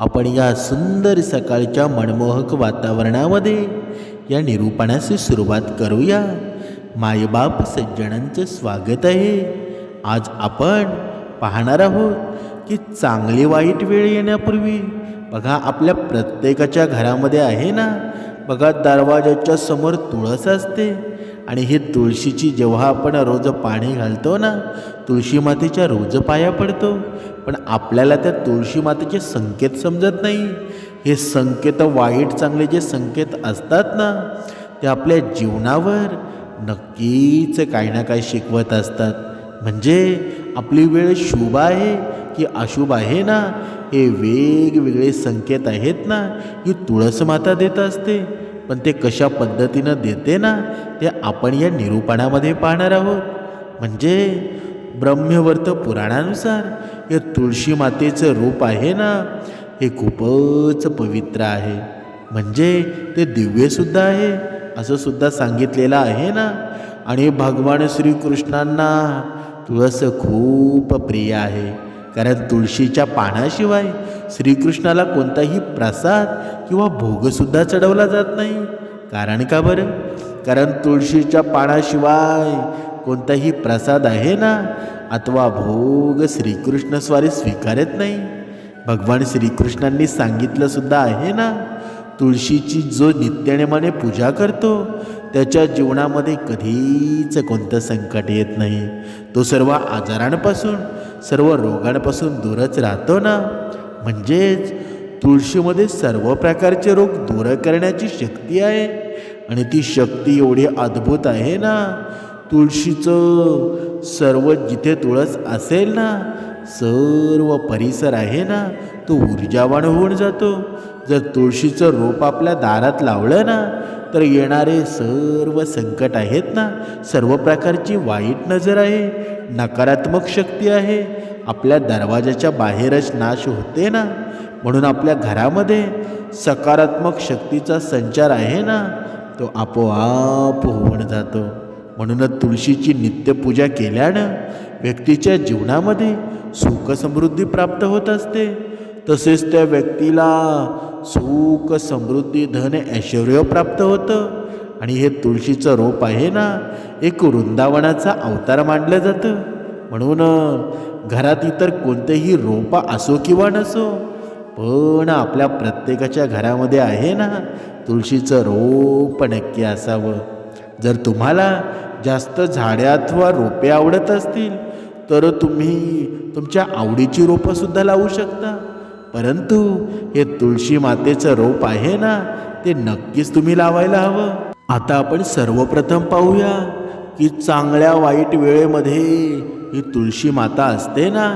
आपण या सुंदर सकाळच्या मनमोहक वातावरणामध्ये या निरूपणाची सुरुवात करूया. मायबाप सज्जनांचं स्वागत आहे. आज आपण पाहणार आहोत की चांगली वाईट वेळ येण्यापूर्वी बघा आपल्या प्रत्येकाच्या घरामध्ये आहे ना? बघा दरवाजाच्या समोर तुळस असते. आणि ही तुळशीची जेव्हा आपण रोज पाणी घालतो ना तुळशी मातेच्या रोज पाया पडतो. पण आपल्याला त्या तुळशी मातेचे संकेत समजत नाही. हे संकेत वाईट चांगले जे संकेत असतात ना ते आपल्या जीवनावर नक्कीच काही ना काही शिकवत असतात. म्हणजे आपली वेळ शुभ आहे की अशुभ आहे ना हे वेगवेगळे संकेत आहेत ना ही तुळस माता देत असते. पण ते कशा पद्धतीनं देते ना ते आपण या निरूपणामध्ये पाहणार आहोत. म्हणजे ब्रह्मवर्त पुराणानुसार हे तुळशी मातेचं रूप आहे ना हे खूपच पवित्र आहे. म्हणजे ते दिव्यसुद्धा आहे असं सुद्धा सांगितलेलं आहे ना. आणि भगवान श्रीकृष्णांना तुळस खूप प्रिय आहे. कारण तुळशीच्या पानाशिवाय श्रीकृष्णाला कोणताही प्रसाद किंवा भोगसुद्धा चढवला जात नाही. कारण का बरं? कारण तुळशीच्या पानाशिवाय कोणताही प्रसाद आहे ना? अथवा भोग श्रीकृष्ण स्वारी स्वीकारत नाही. भगवान श्रीकृष्णांनी सांगितलंसुद्धा आहे ना? तुळशीची जो नित्यनेमाने पूजा करतो त्याच्या जीवनामध्ये कधीच कोणतं संकट येत नाही. तो सर्व आजारांपासून सर्व रोगांपासून दूरच राहतो ना. म्हणजेच तुळशीमध्ये सर्व प्रकारचे रोग दूर करण्याची शक्ती आहे. आणि ती शक्ती एवढी अद्भुत आहे ना. तुळशीचं सर्व जिथे तुळस असेल ना सर्व परिसर आहे ना तो ऊर्जावान होऊन जातो. जर तुळशीचं रोप आपल्या दारात लावलं ना तर येणारे सर्व संकट आहेत ना? सर्व प्रकारची वाईट नजर आहे नकारात्मक शक्ती आहे आपल्या दरवाजाच्या बाहेरच नाश होते ना? म्हणून आपल्या घरामध्ये सकारात्मक शक्तीचा संचार आहे ना? तो आपोआप होऊन जातो. म्हणूनच तुळशीची नित्यपूजा केल्यानं व्यक्तीच्या जीवनामध्ये सुख समृद्धी प्राप्त होत असते. तसेच त्या व्यक्तीला सुख समृद्धी धन ऐश्वर प्राप्त होतं. आणि हे तुळशीचं रोप आहे ना एक वृंदावनाचा अवतार मानलं जातं. म्हणून घरात इतर कोणतेही रोप असो किंवा नसो पण आपल्या प्रत्येकाच्या घरामध्ये आहे ना तुळशीचं रोप नक्की असावं. जर तुम्हाला जास्त झाडे अथवा रोपे आवडत असतील तर तुम्ही तुमच्या आवडीची रोपंसुद्धा लावू शकता. परंतु हे तुळशी मातेचं रोप आहे ना ते नक्कीच तुम्ही लावायला हवं. आता आपण सर्वप्रथम पाहूया की चांगल्या वाईट वेळेमध्ये ही तुळशी माता असते ना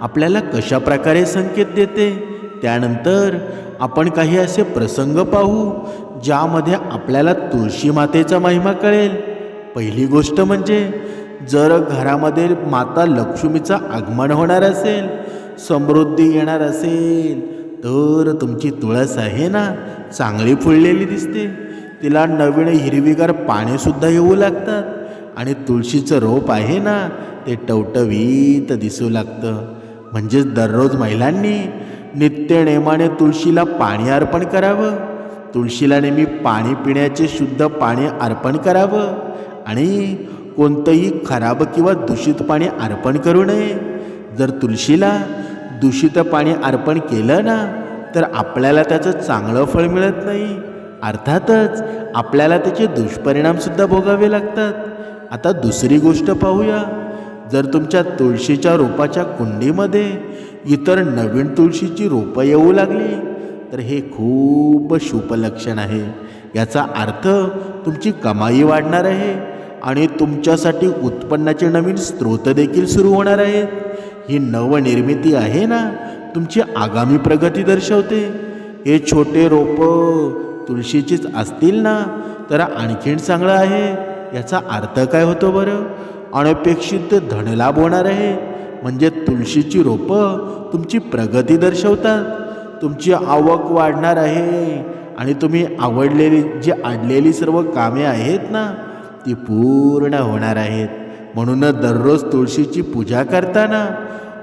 आपल्याला कशा प्रकारे संकेत देते? त्यानंतर आपण काही असे प्रसंग पाहू ज्यामध्ये आपल्याला तुळशी मातेचा महिमा कळेल. पहिली गोष्ट म्हणजे जर घरामध्ये माता लक्ष्मीचं आगमन होणार असेल समृद्धी येणार असेल तर तुमची तुळस आहे ना? चांगली फुललेली दिसते. तिला नवीन हिरवीगार पाणीसुद्धा येऊ लागतात. आणि तुळशीचं रोप आहे ना ते टवटवीत दिसू लागतं. म्हणजेच दररोज महिलांनी नित्य नेमाने तुळशीला पाणी अर्पण करावं. तुळशीला नेहमी पाणी पिण्याचे शुद्ध पाणी अर्पण करावं. आणि कोणतंही खराब किंवा दूषित पाणी अर्पण करू नये. जर तुळशीला दूषित पाणी अर्पण केलं ना तर आपल्याला त्याचं चांगलं फळ मिळत नाही. अर्थातच आपल्याला त्याचे दुष्परिणामसुद्धा भोगावे लागतात. आता दुसरी गोष्ट पाहूया. जर तुमच्या तुळशीच्या रोपाच्या कुंडीमध्ये इतर नवीन तुळशीची रोपं येऊ लागली तर हे खूप शुभ लक्षण आहे. याचा अर्थ तुमची कमाई वाढणार आहे आणि तुमच्यासाठी उत्पन्नाचे नवीन स्रोत देखील सुरू होणार आहेत. ही नवनिर्मिती आहे ना तुमची आगामी प्रगती दर्शवते. हे छोटे रोपं तुळशीचीच असतील ना तर आणखीन चांगलं आहे याचा अर्थ काय होतो बरं? अनपेक्षित धनलाभ होणार आहे. म्हणजे तुळशीची रोपं तुमची प्रगती दर्शवतात. तुमची आवक वाढणार आहे आणि तुम्ही आवडलेली जी आडलेली सर्व कामे आहेत ना ती पूर्ण होणार आहेत. म्हणूनच दररोज तुळशीची पूजा करताना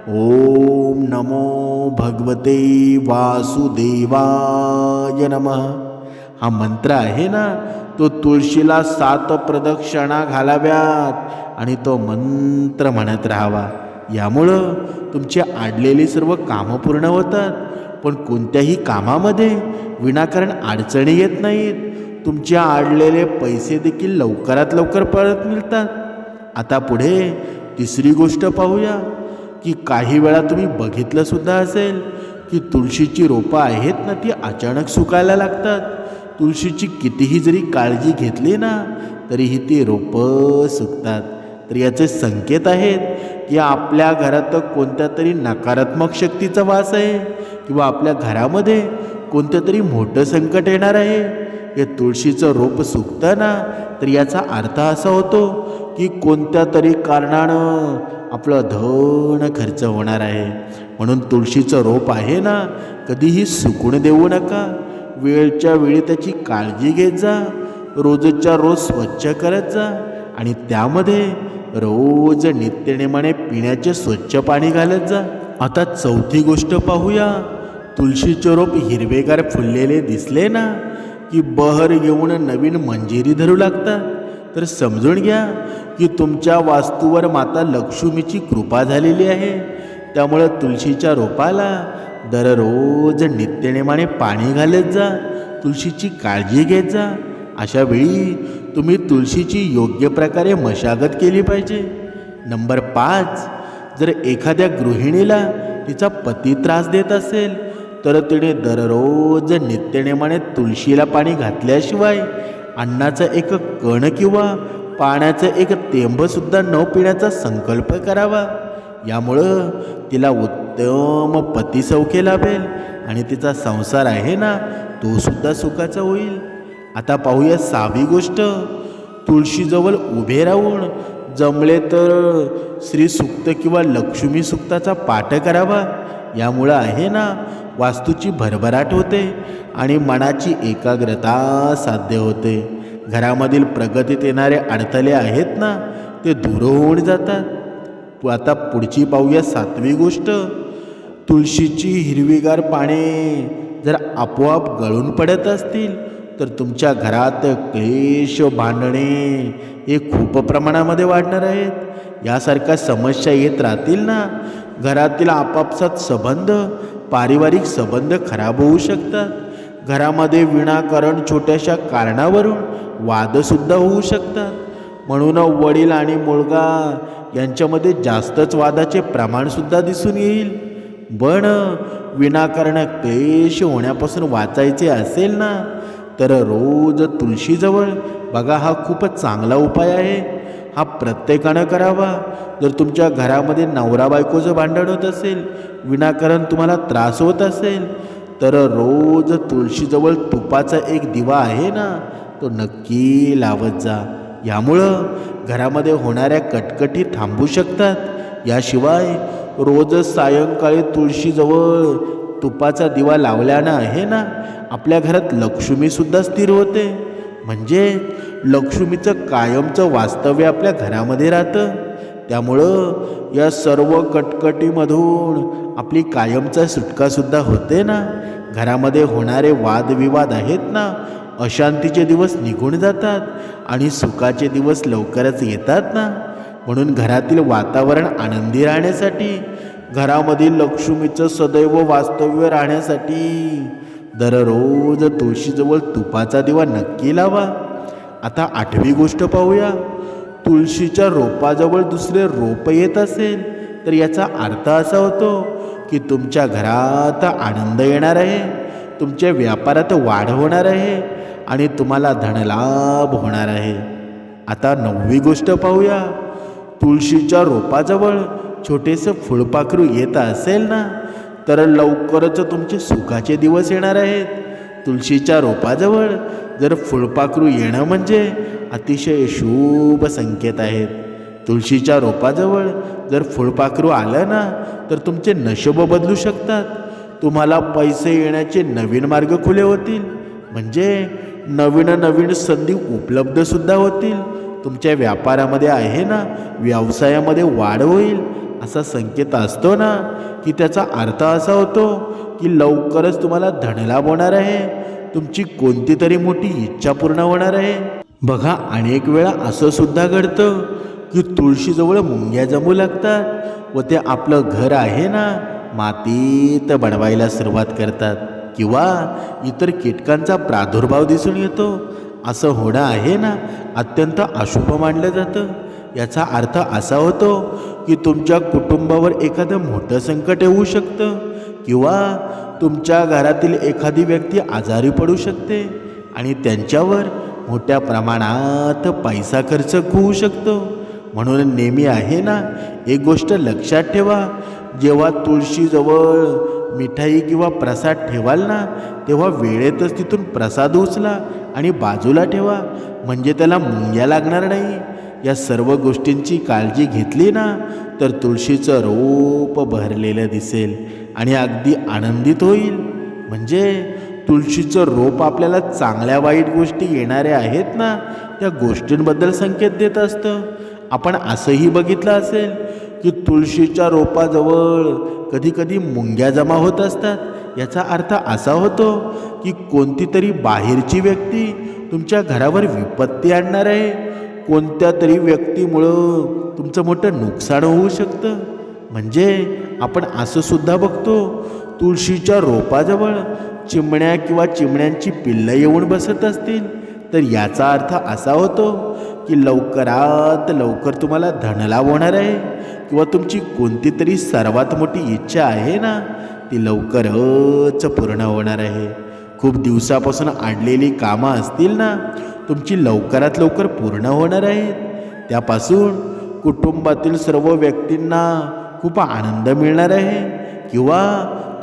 ओम नमो भगवते वासुदेवाय नमः. हा मंत्र आहे ना तो तुळशीला सात प्रदक्षिणा घालाव्यात आणि तो मंत्र म्हणत राहावा. यामुळं तुमची आडलेली सर्व कामं पूर्ण होतात. पण कोणत्याही कामामध्ये विनाकारण अडचणी येत नाहीत. तुमचे आडलेले पैसे देखील लवकरात लवकर परत मिळतात. आता पुढे तिसरी गोष्ट पाहूया की काही वेळा तुम्ही बघितलंसुद्धा असेल की तुळशीची रोपं आहेत ना ती अचानक सुकायला लागतात. तुळशीची कितीही जरी काळजी घेतली ना तरीही ती रोपं सुकतात. तर याचे संकेत आहेत की आपल्या घरात कोणत्या तरी नकारात्मक शक्तीचा वास आहे किंवा आपल्या घरामध्ये कोणतं तरी मोठं संकट येणार आहे. हे तुळशीचं रोप सुकतं ना तर याचा अर्थ असा होतो की कोणत्या तरी कारणानं आपलं धन खर्च होणार आहे. म्हणून तुळशीचं रोप आहे ना कधीही सुकून देऊ नका. वेळच्या वेळी त्याची काळजी घेत जा. रोजच्या रोज स्वच्छ करत जा. आणि त्यामध्ये रोज नित्यनेमाने पिण्याचे स्वच्छ पाणी घालत जा. आता चौथी गोष्ट पाहूया. तुळशीचे रोप हिरवेगार फुललेले दिसले ना की बहर घेऊन नवीन मंजिरी धरू लागतात. तर समजून घ्या की तुमच्या वास्तूवर माता लक्ष्मीची कृपा झालेली आहे. त्यामुळं तुळशीच्या रोपाला दररोज नित्यनेमाने पाणी घालत जा तुळशीची काळजी घेत जा. अशा वेळी तुम्ही तुळशीची योग्य प्रकारे मशागत केली पाहिजे. नंबर पाच जर एखाद्या गृहिणीला तिचा पती त्रास देत असेल तर तिने दररोज नित्यनेमाने तुळशीला पाणी घातल्याशिवाय अन्नाचा एक कण किंवा पाण्याचं एक तेंबसुद्धा न पिण्याचा संकल्प करावा. यामुळं तिला उत्तम पती सौख्य लाभेल आणि तिचा संसार आहे ना तोसुद्धा सुखाचा होईल. आता पाहूया सहावी गोष्ट. तुळशीजवळ उभे राहून जमले तर श्री सुक्त किंवा लक्ष्मी सुक्ताचा पाठ करावा. यामुळं आहे ना वास्तूची भरभराट होते आणि मनाची एकाग्रता साध्य होते. घरामधील प्रगतीत येणारे अडथळे आहेत ना ते दूर होऊन जातात. आता पुढची पाहूया सातवी गोष्ट. तुळशीची हिरवीगार पाने जर आपोआप गळून पडत असतील तर तुमच्या घरात क्लेश भांडणे हे खूप प्रमाणामध्ये वाढणार आहेत. यासारख्या समस्या येत राहतील ना? घरातील आपापसात संबंध पारिवारिक संबंध खराब होऊ शकतात. घरामध्ये विनाकारण छोट्याशा कारणावरून वादसुद्धा होऊ शकतात. म्हणून वडील आणि मुलगा यांच्यामध्ये जास्तच वादाचे प्रमाणसुद्धा दिसून येईल. पण विनाकारण क्लेश होण्यापासून वाचायचे असेल ना तर रोज तुळशीजवळ बघा हा खूपच चांगला उपाय आहे. हा प्रत्येकानं करावा. जर तुमच्या घरामध्ये नवरा बायकोचं भांडण होत असेल विनाकारण तुम्हाला त्रास होत असेल तर रोज तुळशीजवळ तुपाचा एक दिवा आहे ना तो नक्की लावत जा. यामुळं घरामध्ये होणाऱ्या कटकटी थांबू शकतात. याशिवाय रोज सायंकाळी तुळशीजवळ तुपाचा दिवा लावल्यानं आहे ना आपल्या घरात लक्ष्मीसुद्धा स्थिर होते. म्हणजे लक्ष्मीचं कायमचं वास्तव्य आपल्या घरामध्ये राहतं. त्यामुळं या सर्व कटकटीमधून आपली कायमचा सुटकासुद्धा होते ना? घरामध्ये होणारे वादविवाद आहेत ना? अशांतीचे दिवस निघून जातात आणि सुखाचे दिवस लवकरच येतात ना? म्हणून घरातील वातावरण आनंदी राहण्यासाठी घरामधील लक्ष्मीचं सदैव वास्तव्य राहण्यासाठी दररोज तुळशीजवळ तुपाचा दिवा नक्की लावा. आता आठवी गोष्ट पाहूया. तुळशीच्या रोपाजवळ दुसरे रोप येत असेल तर याचा अर्थ असा होतो की तुमच्या घरात आनंद येणार आहे तुमच्या व्यापारात वाढ होणार आहे आणि तुम्हाला धनलाभ होणार आहे. आता नववी गोष्ट पाहूया. तुळशीच्या रोपाजवळ छोटेसं फुलपाखरू येत असेल ना तर लवकरच तुमचे सुखाचे दिवस येणार आहेत. तुळशीच्या रोपाजवळ जर फुलपाखरू येणं म्हणजे अतिशय शुभ संकेत आहेत. तुळशीच्या रोपाजवळ जर फुलपाखरू आलं ना तर तुमचे नशोब बदलू शकतात. तुम्हाला पैसे येण्याचे नवीन मार्ग खुले होतील. म्हणजे नवीन नवीन संधी उपलब्धसुद्धा होतील. तुमच्या व्यापारामध्ये आहे ना व्यवसायामध्ये वाढ होईल. असा संकेत असतो ना की त्याचा अर्थ असा होतो की लवकरच तुम्हाला धनलाभ होणार आहे. तुमची कोणती तरी मोठी इच्छा पूर्ण होणार आहे? बघा अनेक वेळा असं सुद्धा घडतं की तुळशीजवळ मुंग्या जमू लागतात व ते आपलं घर आहे ना मातीत बनवायला सुरुवात करतात. किंवा इतर कीटकांचा प्रादुर्भाव दिसून येतो. असं होणं आहे ना अत्यंत अशुभ मानलं जातं. याचा अर्थ असा होतो की तुमच्या कुटुंबावर एखादं मोठं संकट येऊ शकतं. किंवा तुमच्या घरातील एखादी व्यक्ती आजारी पडू शकते आणि त्यांच्यावर मोठ्या प्रमाणात पैसा खर्च होऊ शकतो. म्हणून नेहमी आहे ना एक गोष्ट लक्षात ठेवा. जेव्हा तुळशीजवळ मिठाई किंवा प्रसाद ठेवाल ना तेव्हा वेळेतच तिथून प्रसाद उचला आणि बाजूला ठेवा. म्हणजे त्याला मुंग्या लागणार नाही. या सर्व गोष्टींची काळजी घेतली ना तर तुळशीचं रोप भरलेलं दिसेल आणि अगदी आनंदित होईल. म्हणजे तुळशीचं रोप आपल्याला चांगल्या वाईट गोष्टी येणाऱ्या आहेत ना त्या गोष्टींबद्दल संकेत देत असतं. आपण असंही बघितलं असेल की तुळशीच्या रोपाजवळ कधीकधी मुंग्या जमा होत असतात. याचा अर्थ असा होतो की कोणती तरी बाहेरची व्यक्ती तुमच्या घरावर विपत्ती आणणार आहे. कोणत्या तरी व्यक्तीमुळं तुमचं मोठं नुकसान होऊ शकतं. म्हणजे आपण असं सुद्धा बघतो तुळशीच्या रोपाजवळ चिमण्या किंवा चिमण्यांची पिल्लं येऊन बसत असतील. तर याचा अर्थ असा होतो की लवकरात लवकर तुम्हाला धनलाभ होणार आहे किंवा तुमची कोणती तरी सर्वात मोठी इच्छा आहे ना ती लवकरच पूर्ण होणार आहे. खूप दिवसापासून आणलेली कामं असतील ना तुमची लवकरात लवकर पूर्ण होणार आहेत. त्यापासून कुटुंबातील सर्व व्यक्तींना खूप आनंद मिळणार आहे. किंवा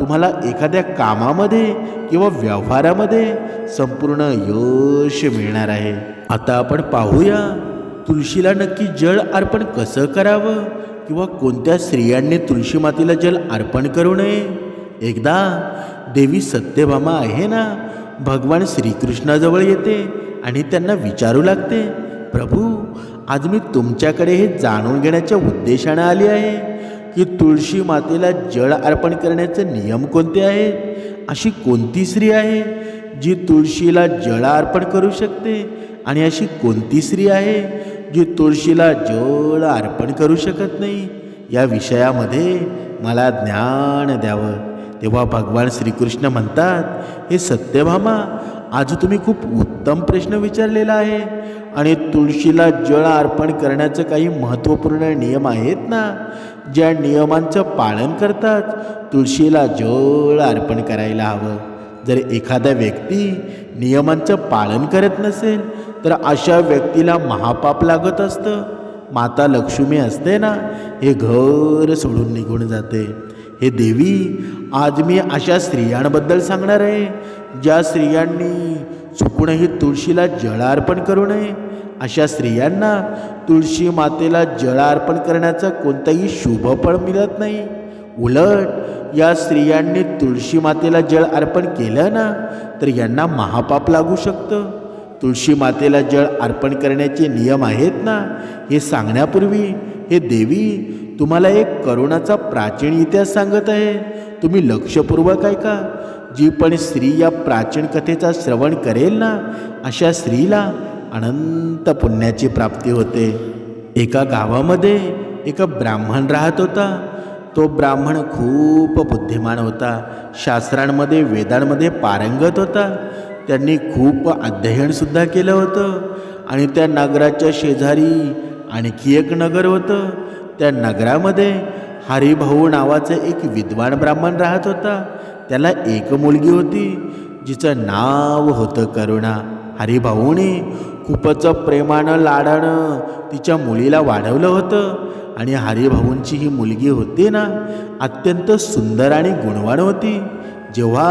तुम्हाला एखाद्या कामामध्ये किंवा व्यवहारामध्ये संपूर्ण यश मिळणार आहे. आता आपण पाहूया तुळशीला नक्की जल अर्पण कसं करावं किंवा कोणत्या स्त्रियांनी तुळशी मातेला जल अर्पण करू नये? एकदा देवी सत्यभामा आहे ना भगवान श्रीकृष्णाजवळ येते. आणि त्यांना विचारू लागते प्रभू आज मी तुमच्याकडे हे जाणून घेण्याच्या उद्देशानं आली आहे की तुळशी मातेला जळ अर्पण करण्याचे नियम कोणते आहेत? अशी कोणती स्त्री आहे जी तुळशीला जळ अर्पण करू शकते? आणि अशी कोणती स्त्री आहे जी तुळशीला जळ अर्पण करू शकत नाही? या विषयामध्ये मला ज्ञान द्यावं. तेव्हा भगवान श्रीकृष्ण म्हणतात हे सत्यभामा आज तुम्ही खूप उत्तम प्रश्न विचारलेला आहे. आणि तुळशीला जळ अर्पण करण्याचं काही महत्त्वपूर्ण नियम आहेत ना? ज्या नियमांचं पालन करतात. तुळशीला जळ अर्पण करायला हवं. जर एखादा व्यक्ती नियमांचं पालन करत नसेल तर अशा व्यक्तीला महापाप लागत असतं. माता लक्ष्मी असते ना? हे घर सोडून निघून जाते. हे देवी आज मी अशा स्त्रियांबद्दल सांगणार आहे ज्या स्त्रियांनी चुकूनही तुळशीला जळार्पण करू नये. अशा स्त्रियांना तुळशी मातेला जळार्पण करण्याचा कोणताही शुभफळ मिळत नाही. उलट या स्त्रियांनी तुळशी मातेला जळ अर्पण केलं ना तर यांना महापाप लागू शकतं. तुळशी मातेला जळ अर्पण करण्याचे नियम आहेत ना हे सांगण्यापूर्वी हे देवी तुम्हाला एक करुणाचा प्राचीन इतिहास सांगत आहे. तुम्ही लक्षपूर्वक ऐका. जी पण स्त्री या प्राचीन कथेचा श्रवण करेल ना अशा स्त्रीला अनंत पुण्याची प्राप्ती होते. एका गावामध्ये एका ब्राह्मण राहत होता. तो ब्राह्मण खूप बुद्धिमान होता. शास्त्रांमध्ये वेदांमध्ये पारंगत होता. त्यांनी खूप अध्ययनसुद्धा केलं होतं. आणि त्या नगराच्या शेजारी आणखी एक नगर होतं. त्या नगरामध्ये हरिभाऊ नावाचं एक विद्वान ब्राह्मण राहत होता. त्याला एक मुलगी होती जिचं नाव होतं करुणा. हरिभाऊने खूपच प्रेमानं लाडानं तिच्या मुलीला वाढवलं होतं आणि हरिभाऊंची ही मुलगी होती ना अत्यंत सुंदर आणि गुणवान होती. जेव्हा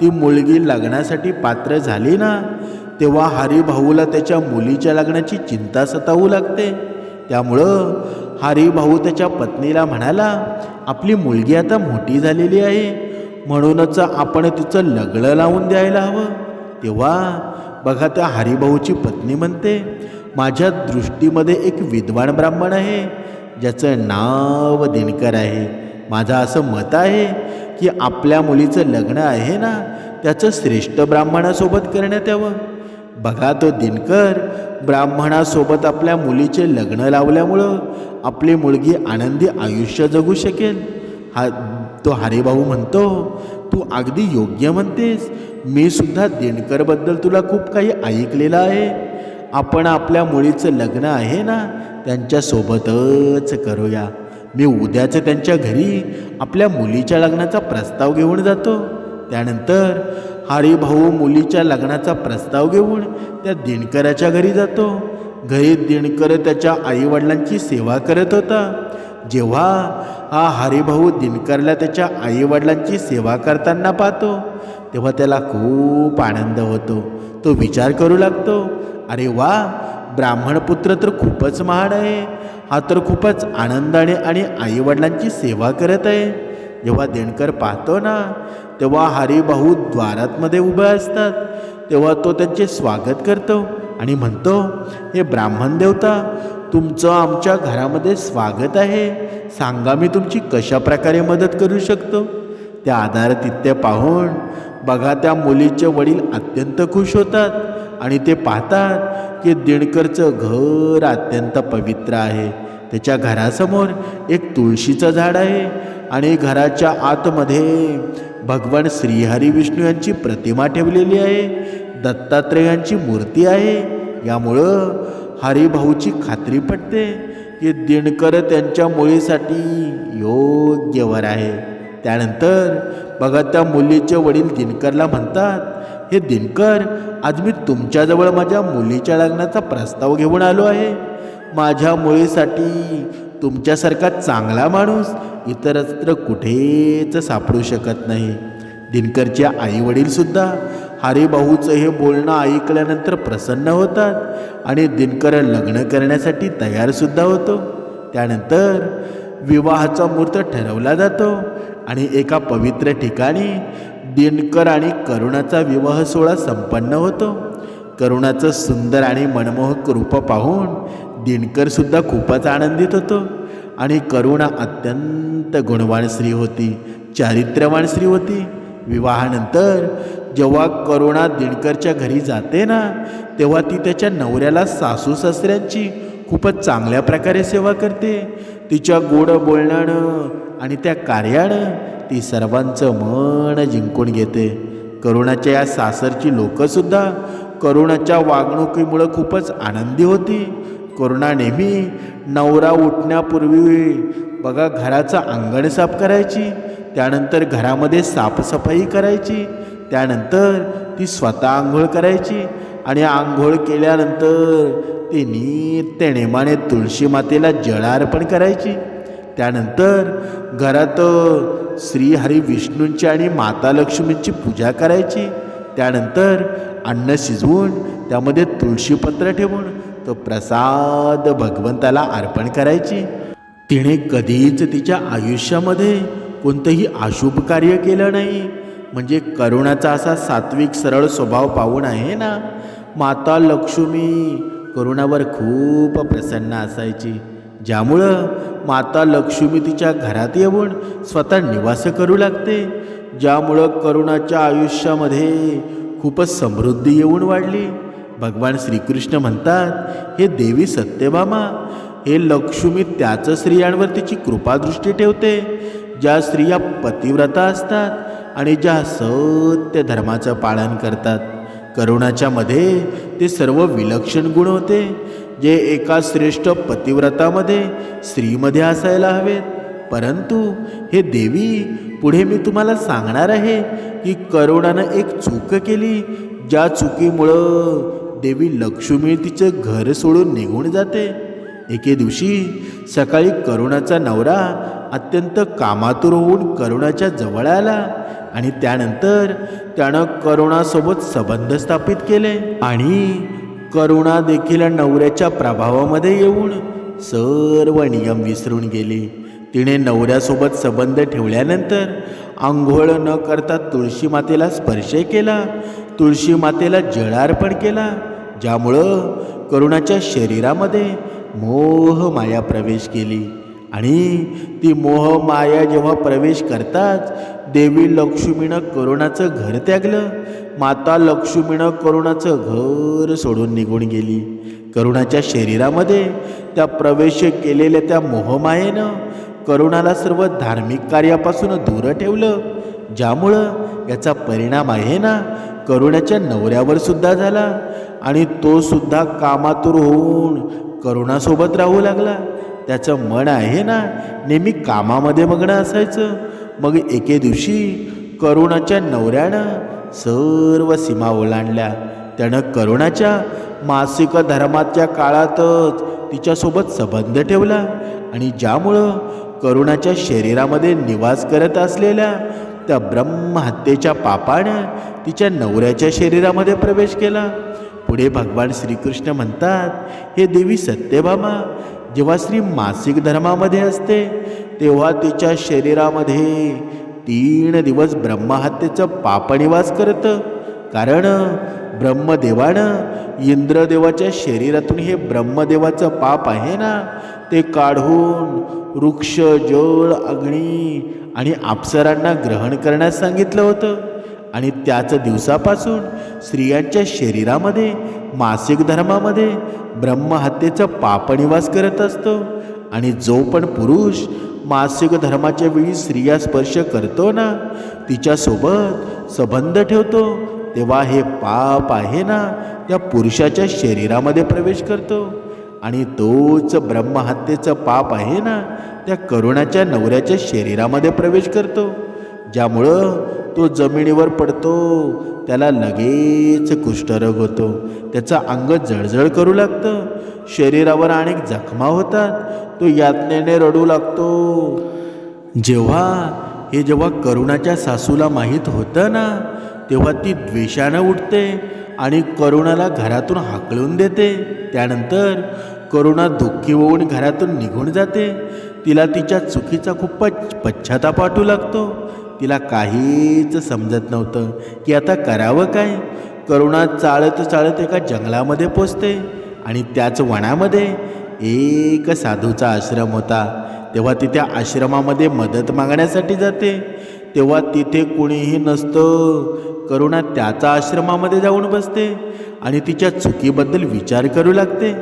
ती मुलगी लग्नासाठी पात्र झाली ना तेव्हा हरिभाऊला त्याच्या मुलीच्या लग्नाची चिंता सतावू लागते. त्यामुळं हरिभाऊ त्याच्या पत्नीला म्हणाला आपली मुलगी आता मोठी झालेली आहे म्हणूनच आपण तिचं लग्न लावून द्यायला हवं. तेव्हा बघा त्या हरिभाऊची पत्नी म्हणते माझ्या दृष्टीमध्ये एक विद्वान ब्राह्मण आहे ज्याचं नाव दिनकर आहे. माझं असं मत आहे की आपल्या मुलीचं लग्न आहे ना त्याचं श्रेष्ठ ब्राह्मणासोबत करण्यात यावं. बघा तो दिनकर. ब्राह्मणासोबत आपल्या मुलीचे लग्न लावल्यामुळं आपली मुलगी आनंदी आयुष्य जगू शकेल. हा तो हरिभाऊ म्हणतो तू अगदी योग्य म्हणतेस. मी सुद्धा दिनकरबद्दल तुला खूप काही ऐकलेलं आहे. आपण आपल्या मुलीचं लग्न आहे ना त्यांच्यासोबतच करूया. मी उद्याचं त्यांच्या घरी आपल्या मुलीच्या लग्नाचा प्रस्ताव घेऊन जातो. त्यानंतर हरिभाऊ मुलीच्या लग्नाचा प्रस्ताव घेऊन त्या दिनकराच्या घरी जातो. घरी दिनकर त्याच्या आईवडिलांची सेवा करत होता. जेव्हा हा हरिभाऊ दिनकरला त्याच्या आईवडिलांची सेवा करताना पाहतो तेव्हा त्याला खूप आनंद होतो. तो विचार करू लागतो अरे वा ब्राह्मणपुत्र तर खूपच महान आहे. हा तर खूपच आनंदाने आणि आईवडिलांची सेवा करत आहे. जेव्हा देणकर पाहतो ना तेव्हा हरिभाऊ द्वारातमध्ये उभे असतात. तेव्हा तो त्यांचे स्वागत करतो आणि म्हणतो हे ब्राह्मण देवता तुमचं आमच्या घरामध्ये स्वागत आहे. सांगा मी तुमची कशा प्रकारे मदत करू शकतो? त्या आधारतिथ्य पाहून बघा त्या मुलीचे वडील अत्यंत खुश होतात आणि ते पाहतात की दिणकरचं घर अत्यंत पवित्र आहे. त्याच्या घरासमोर एक तुळशीचं झाड आहे. आणि घराच्या आतमध्ये भगवान श्रीहरी विष्णू यांची प्रतिमा ठेवलेली आहे. दत्तात्रेयांची मूर्ती आहे. यामुळं हरिभाऊची खात्री पटते की दिनकर त्यांच्या मुलीसाठी योग्य वर आहे. त्यानंतर बघा त्या मुलीचे वडील दिनकरला म्हणतात हे दिनकर आज मी तुमच्याजवळ माझ्या मुलीच्या लग्नाचा प्रस्ताव घेऊन आलो आहे. माझ्या मुलीसाठी तुमच्यासारखा चांगला माणूस इतरत्र कुठेच सापडू शकत नाही. दिनकरच्या आईवडीलसुद्धा हरिभाऊचं हे बोलणं ऐकल्यानंतर प्रसन्न होतात आणि दिनकर लग्न करण्यासाठी तयारसुद्धा होतो. त्यानंतर विवाहाचा मुहूर्त ठरवला जातो आणि एका पवित्र ठिकाणी दिनकर आणि करुणाचा विवाह सोहळा संपन्न होतो. करुणाचं सुंदर आणि मनमोहक रूप पाहून दिनकरसुद्धा खूपच आनंदित होतो. आणि करुणा अत्यंत गुणवान स्त्री होती चारित्र्यवान स्त्री होती. विवाहानंतर जेव्हा करुणा दिनकरच्या घरी जाते ना तेव्हा ती त्याच्या नवऱ्याला सासू सासऱ्यांची खूपच चांगल्या प्रकारे सेवा करते. तिच्या गोड बोलण्यानं आणि त्या कार्यानं ती सर्वांचं मन जिंकून घेते. करुणाच्या या सासरची लोकंसुद्धा करुणाच्या वागणुकीमुळं खूपच आनंदी होती. करुणा नेहमी. नवरा उठण्यापूर्वी बघा घराचं अंगण साफ करायची. त्यानंतर घरामध्ये साफसफाई करायची. त्यानंतर ती स्वतः आंघोळ करायची. आणि आंघोळ केल्यानंतर ती नित्य नेमाने तुळशी मातेला जळार्पण करायची. त्यानंतर घरात श्री हरी विष्णूंची आणि माता लक्ष्मींची पूजा करायची. त्यानंतर अन्न शिजवून त्यामध्ये तुळशीपत्र ठेवून तो प्रसाद भगवंताला अर्पण करायची. तिने कधीच तिच्या आयुष्यामध्ये कोणतंही अशुभ कार्य केलं नाही. म्हणजे करुणाचा असा सात्विक सरळ स्वभाव पाहून आहे ना? माता लक्ष्मी करुणावर खूप प्रसन्न असायची. ज्यामुळं माता लक्ष्मी तिच्या घरात येऊन स्वतः निवास करू लागते. ज्यामुळं करुणाच्या आयुष्यामध्ये खूपच समृद्धी येऊन वाढली. भगवान श्रीकृष्ण म्हणतात हे देवी सत्यभामा हे लक्ष्मी त्याच स्त्रियांवर तिची कृपादृष्टी ठेवते ज्या स्त्रिया पतिव्रता असतात आणि ज्या सत्य धर्माचं पालन करतात. करुणाच्या मध्ये ते सर्व विलक्षण गुण होते जे एका श्रेष्ठ पतिव्रतामध्ये स्त्रीमध्ये असायला हवेत. परंतु हे देवी पुढे मी तुम्हाला सांगणार आहे की करुणानं एक चूक केली ज्या चुकीमुळं देवी लक्ष्मी तिचं घर सोडून निघून जाते. एके दिवशी सकाळी करुणाचा नवरा अत्यंत कामातूर होऊन करुणाच्या जवळ आला आणि त्यानंतर त्यानं करुणासोबत संबंध स्थापित केले आणि करुणा देखील नवऱ्याच्या प्रभावामध्ये येऊन सर्व नियम विसरून गेली. तिने नवऱ्यासोबत संबंध ठेवल्यानंतर आंघोळ न करता तुळशी मातेला स्पर्श केला तुळशी मातेला जळार्पण केला ज्यामुळं करुणाच्या शरीरामध्ये मोह माया प्रवेश केली. आणि ती मोह माया जेव्हा प्रवेश करताच देवी लक्ष्मीनं करुणाचं घर त्यागलं. माता लक्ष्मीनं करुणाचं घर सोडून निघून गेली. करुणाच्या शरीरामध्ये त्या प्रवेश केलेल्या त्या मोहमायेनं करुणाला सर्व धार्मिक कार्यापासून दूर ठेवलं. ज्यामुळं याचा परिणाम आहे ना करुणाच्या नवऱ्यावर सुद्धा झाला आणि तो सुद्धा कामातूर होऊन करुणासोबत राहू लागला. त्याचं मन आहे ना नेहमी कामामध्ये मग्न असायचं. मग एके दिवशी करुणाच्या नवऱ्यानं सर्व सीमा ओलांडल्या. त्यानं करुणाच्या मासिक धर्माच्या काळातच तिच्यासोबत संबंध ठेवला आणि ज्यामुळं करुणाच्या शरीरामध्ये निवास करत असलेल्या त्या ब्रह्महत्येच्या पापानं तिच्या नवऱ्याच्या शरीरामध्ये प्रवेश केला. पुढे भगवान श्रीकृष्ण म्हणतात हे देवी सत्यभामा जेव्हा स्त्री मासिक धर्मामध्ये असते तेव्हा तिच्या शरीरामध्ये तीन दिवस ब्रह्महत्येचं पापनिवास करतं. कारण ब्रह्मदेवानं इंद्रदेवाच्या शरीरातून हे ब्रह्मदेवाचं पाप आहे ना ते काढून वृक्ष जळ अग्नी आणि अप्सरांना ग्रहण करण्यास सांगितलं होतं. आणि त्याच दिवसापासून स्त्रियांच्या शरीरामध्ये मासिक धर्मामध्ये ब्रह्महत्येचा पापनिवास करत असतो. आणि जो पण पुरुष मासिक धर्माच्या वेळी स्त्रिया स्पर्श करतो ना तिच्यासोबत संबंध ठेवतो तेव्हा हे पाप आहे ना त्या पुरुषाच्या शरीरामध्ये प्रवेश करतो. आणि तोच ब्रह्महत्येचं पाप आहे ना त्या करुणाच्या नवऱ्याच्या शरीरामध्ये प्रवेश करतो. ज्यामुळं तो जमिनीवर पडतो त्याला लगेच कुष्ठरोग होतो. त्याचं अंग जळजळ करू लागतं. शरीरावर अनेक जखमा होतात. तो यातनेने रडू लागतो. जेव्हा हे जेव्हा करुणाच्या सासूला माहीत होतं ना तेव्हा ती द्वेषानं उठते. आणि करुणाला घरातून हाकलून देते. त्यानंतर करुणा दुःखी होऊन घरातून निघून जाते. तिला तिच्या चुकीचा खूप पच पश्चाताप वाटू लागतो. तिला काहीच समजत नव्हतं की आता करावं काय. करुणा चाळत चाळत एका जंगलामध्ये पोचते आणि त्याच वनामध्ये एक साधूचा आश्रम होता. तेव्हा ती त्या आश्रमामध्ये मदत मागण्यासाठी जाते. तेव्हा तिथे कुणीही नसतं. करुणा त्याचा आश्रमामध्ये जाऊन बसते आणि तिच्या चुकीबद्दल विचार करू लागते.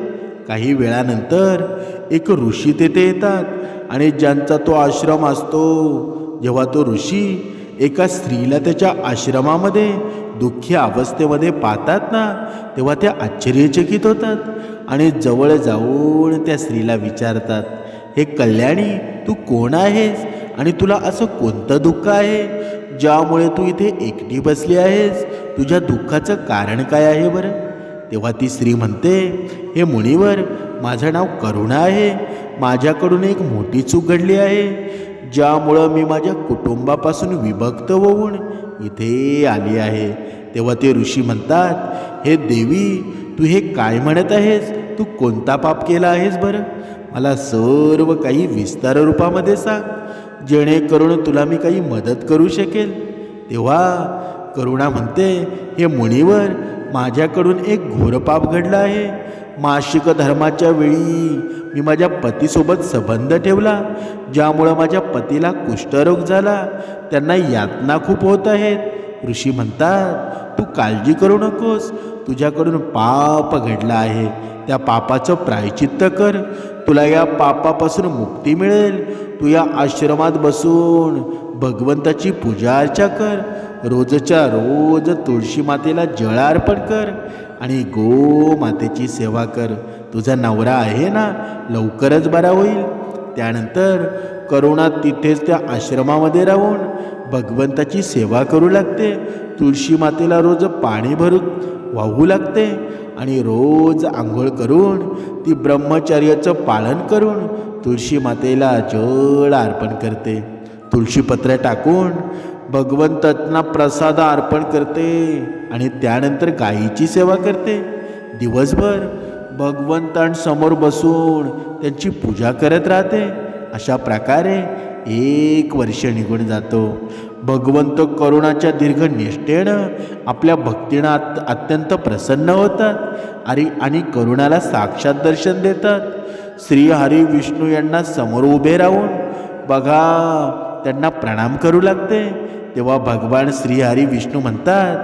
काही वेळानंतर एक ऋषी तेथे येतात आणि ज्यांचा तो आश्रम असतो जेव्हा तो ऋषी एका स्त्रीला त्याच्या आश्रमामध्ये दुःखी अवस्थेमध्ये पाहतात ना तेव्हा त्या आश्चर्यचकित होतात आणि जवळ जाऊन त्या स्त्रीला विचारतात हे कल्याणी तू कोण आहेस? आणि तुला असं कोणतं दुःख आहे? ज्यामुळे तू इथे एकटी बसली आहेस? तुझ्या दुःखाचं कारण काय आहे बरं? तेव्हा ती स्त्री म्हणते हे मुनीवर माझं नाव करुणा आहे. माझ्याकडून एक मोठी चूक घडली आहे. ज्यामुळं मी माझ्या कुटुंबापासून विभक्त होऊन इथे आली आहे. तेव्हा ते ऋषी म्हणतात हे देवी तू हे काय म्हणत आहेस? तू कोणता पाप केला आहेस बरं? मला सर्व काही विस्तार रूपामध्ये सांग. जेणेकरून तुला मी काही मदत करू शकेल. तेव्हा करुणा म्हणते हे मुनीवर माझ्याकडून एक घोरपाप घडला आहे. मासिक धर्माच्या वेळी मी माझ्या पतीसोबत संबंध ठेवला ज्यामुळं माझ्या पतीला कुष्ठरोग झाला. त्यांना यातना खूप होत आहेत. ऋषी म्हणतात तू काळजी करू नकोस. तुझ्याकडून पाप घडला आहे. त्या पापाचं प्रायचित्त कर. तुला या पापापासून मुक्ती मिळेल. तू या आश्रमात बसून भगवंताची पूजा अर्चा कर. रोजच्या रोज तुळशी मातेला जळ अर्पण कर आणि गो मातेची सेवा कर. तुझा नवरा आहे ना? लवकरच बरा होईल. त्यानंतर करुणा तिथेच त्या आश्रमामध्ये राहून भगवंताची सेवा करू लागते. तुळशी मातेला रोज पाणी भरून वाहू लागते आणि रोज आंघोळ करून ती ब्रह्मचर्याचं पालन करून तुळशी मातेला जळ अर्पण करते. तुळशीपत्र टाकून भगवंतांना प्रसाद अर्पण करते आणि त्यानंतर गायीची सेवा करते. दिवसभर भगवंतांसमोर बसून त्यांची पूजा करत राहते. अशा प्रकारे एक वर्ष निघून जातो. भगवंत करुणाच्या दीर्घ निष्ठेनं आपल्या भक्तीनं अत अत्यंत प्रसन्न होतात. आणि आणि करुणाला साक्षात दर्शन देतात. श्री हरी विष्णू यांना समोर उभे राहून बघा त्यांना प्रणाम करू लागते. तेव्हा भगवान श्रीहरी विष्णू म्हणतात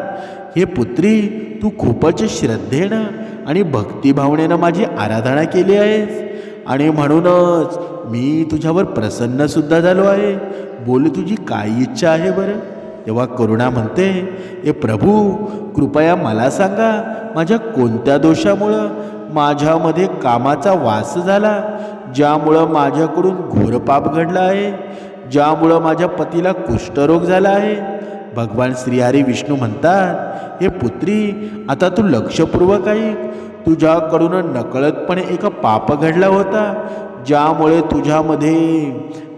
हे पुत्री तू खूपच श्रद्धेनं आणि भक्तिभावनेनं माझी आराधना केली आहेस. आणि म्हणूनच मी तुझ्यावर प्रसन्नसुद्धा झालो आहे. बोल तुझी काय इच्छा आहे बरं? तेव्हा करुणा म्हणते हे प्रभू कृपया मला सांगा माझ्या कोणत्या दोषामुळं माझ्यामध्ये कामाचा वास झाला ज्यामुळं माझ्याकडून घोरपाप घडला आहे ज्यामुळं माझ्या पतीला कुष्ठरोग झाला आहे? भगवान श्रीहरी विष्णू म्हणतात हे पुत्री आता तू लक्षपूर्वक ऐक. तुझ्याकडून नकळतपणे एक पाप घडला होता. ज्यामुळे तुझ्यामध्ये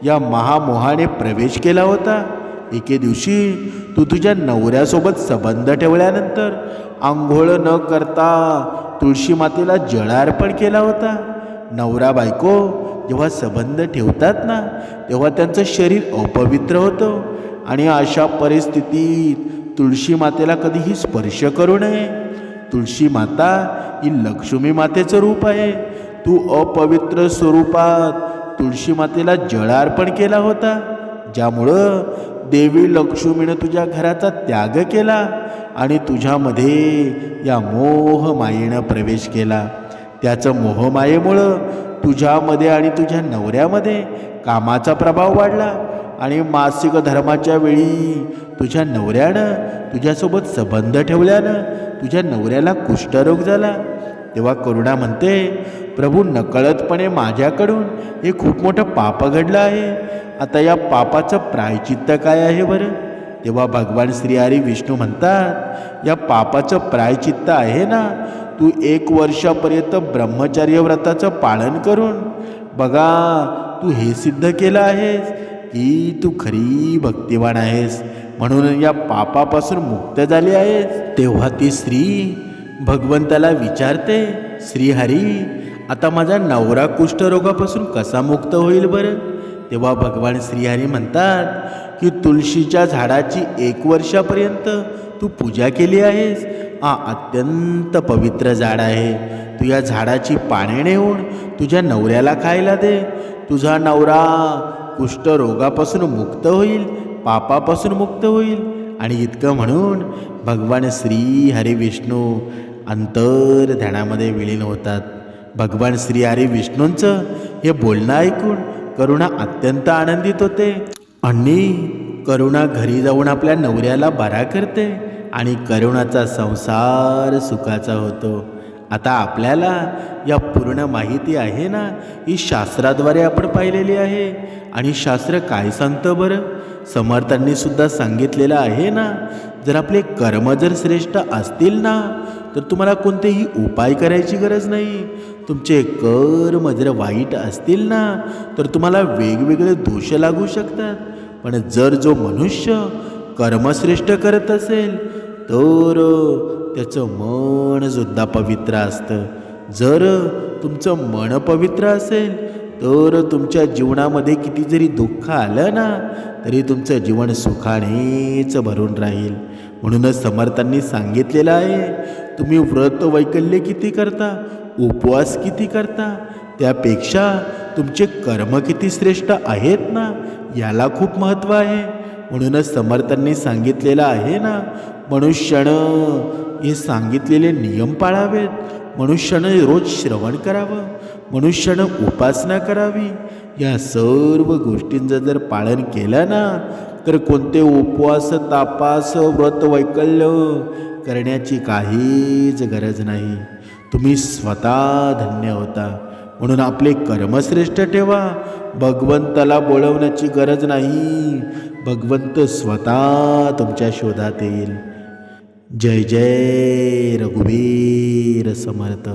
या महामोहाने प्रवेश केला होता. एके दिवशी तू तुझ्या नवऱ्यासोबत संबंध ठेवल्यानंतर आंघोळ न करता तुळशी मातेला जळार्पण केला होता. नवरा बायको जेव्हा संबंध ठेवतात ना तेव्हा त्यांचं शरीर अपवित्र होतं आणि अशा परिस्थितीत तुळशी मातेला कधीही स्पर्श करू नये. तुळशी माता ही लक्ष्मी मातेचं रूप आहे. तू अपवित्र स्वरूपात तुळशी मातेला जळार्पण केला होता ज्यामुळं देवी लक्ष्मीनं तुझ्या घराचा त्याग केला आणि तुझ्यामध्ये या मोहमायेनं प्रवेश केला. त्याचं मोहमायेमुळं तुझ्यामध्ये आणि तुझ्या नवऱ्यामध्ये कामाचा प्रभाव वाढला आणि मासिक धर्माच्या वेळी तुझ्या नवऱ्यानं तुझ्यासोबत संबंध ठेवल्यानं तुझ्या नवऱ्याला कुष्ठरोग झाला. तेव्हा करुणा म्हणते प्रभू नकळतपणे माझ्याकडून हे खूप मोठं पाप घडलं आहे. आता या पापाचं प्रायचित्त काय आहे बरं? तेव्हा भगवान श्रीहरी विष्णू म्हणतात या पापाचं प्रायचित्त आहे ना तू एक वर्षापर्यंत ब्रह्मचर्य व्रताचं पालन करून बघा तू हे सिद्ध केलं आहेस की तू खरी भक्तिवान आहेस. म्हणून या पापापासून मुक्त झाली आहेस. तेव्हा ती स्त्री भगवंताला विचारते श्रीहरी आता माझा नवरा कुष्ठरोगापासून कसा मुक्त होईल बरं? तेव्हा भगवान श्रीहरी म्हणतात की तुळशीच्या झाडाची एक वर्षापर्यंत तू पूजा केली आहेस? हा अत्यंत पवित्र झाड आहे. तू या झाडाची पाने नेऊन तुझ्या नवऱ्याला खायला दे. तुझा नवरा कुष्ठरोगापासून मुक्त होईल पापापासून मुक्त होईल. आणि इतकं म्हणून भगवान श्री हरी विष्णू अंतर ध्यानामध्ये विलीन होतात. भगवान श्री हरी विष्णूंचं हे बोलणं ऐकून करुणा अत्यंत आनंदित होते आणि करुणा घरी जाऊन आपल्या नवऱ्याला बरा करते आणि करुणाचा संसार सुखाचा होतो. आता आपल्याला या पूर्ण माहिती आहे ना? ही शास्त्राद्वारे आपण पाहिलेली आहे. आणि शास्त्र काय सांगतं बरं? समर्थांनी सुद्धा सांगितलेलं आहे ना? जर आपले कर्म जर श्रेष्ठ असतील ना तर तुम्हाला कोणतेही उपाय करायची गरज नाही. तुमचे कर्म जर वाईट असतील ना तर तुम्हाला वेगवेगळे दोष लागू शकतात. पण जर जो मनुष्य कर्मश्रेष्ठ करत असेल तर त्याचं मन सुद्धा पवित्र असतं. जर तुमचं मन पवित्र असेल तर तुमच्या जीवनामध्ये किती जरी दुःख आलं ना तरी तुमचं जीवन सुखानेच भरून राहील. म्हणूनच समर्थांनी सांगितलेलं आहे तुम्ही व्रत वैकल्य किती करता उपवास किती करता त्यापेक्षा तुमचे कर्म किती श्रेष्ठ आहेत ना याला खूप महत्त्व आहे. म्हणूनच समर्थांनी सांगितलेलं आहे ना मनुष्यानं हे सांगितलेले नियम पाळावेत. मनुष्यानं रोज श्रवण करावं. मनुष्यानं उपासना करावी. या सर्व गोष्टींचं जर पालन केलं ना तर कोणते उपवास तापास व्रत वैकल्य करण्याची काहीच गरज नाही. तुम्ही स्वतः धन्य होता. म्हणून आपले कर्मश्रेष्ठ ठेवा. भगवंताला बोलवण्याची गरज नाही. भगवंत स्वतः तुमच्या शोधात येईल. जय जय रघुवीर समर्थ.